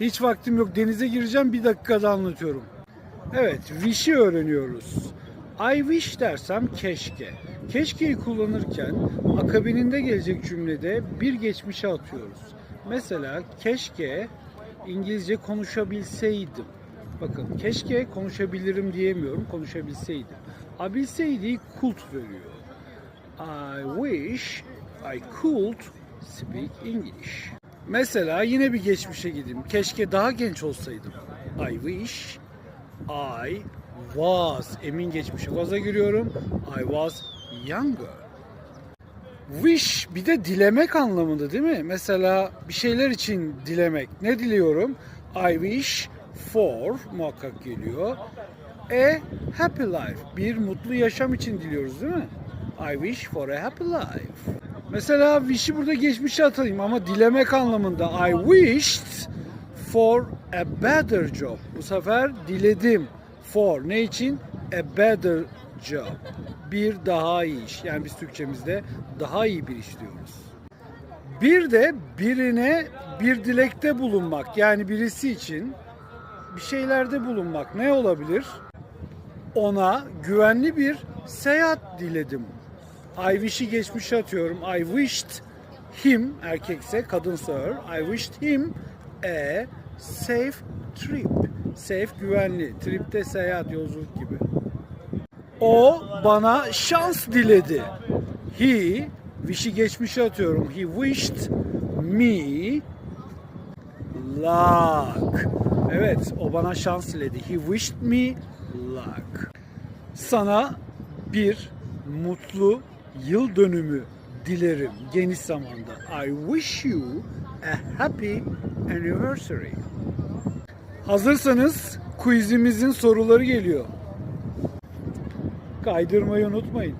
Hiç vaktim yok. Denize gireceğim. Bir dakikada anlatıyorum. Evet, wish'i öğreniyoruz. I wish dersem keşke. Keşkeyi kullanırken akabininde gelecek cümlede bir geçmişe atıyoruz. Mesela keşke İngilizce konuşabilseydim. Bakın keşke konuşabilirim diyemiyorum, konuşabilseydim. Abilseydi could veriyor. I wish I could speak English. Mesela yine bir geçmişe gideyim. Keşke daha genç olsaydım. I wish I was. Emin geçmişe was'a giriyorum. I was younger. Wish bir de dilemek anlamında değil mi? Mesela bir şeyler için dilemek. Ne diliyorum? I wish for muhakkak geliyor. A happy life. Bir mutlu yaşam için diliyoruz değil mi? I wish for a happy life. Mesela wish'i burada geçmişe atayım ama dilemek anlamında. I wished for a better job. Bu sefer diledim. For ne için? A better job. Bir daha iyi iş. Yani biz Türkçemizde daha iyi bir iş diyoruz. Bir de birine bir dilekte bulunmak. Yani birisi için bir şeylerde bulunmak ne olabilir? Ona güvenli bir seyahat diledim. I wish'i geçmişe atıyorum. I wished him erkekse kadınsa her. I wished him a safe trip. Safe güvenli. Tripte seyahat yolculuk gibi. O bana şans diledi. He wish'i geçmişe atıyorum. He wished me luck. Evet, o bana şans diledi. He wished me luck. Sana bir mutlu yıl dönümü dilerim geniş zamanda. I wish you a happy anniversary. Hazırsanız quizimizin soruları geliyor. Kaydırmayı unutmayın.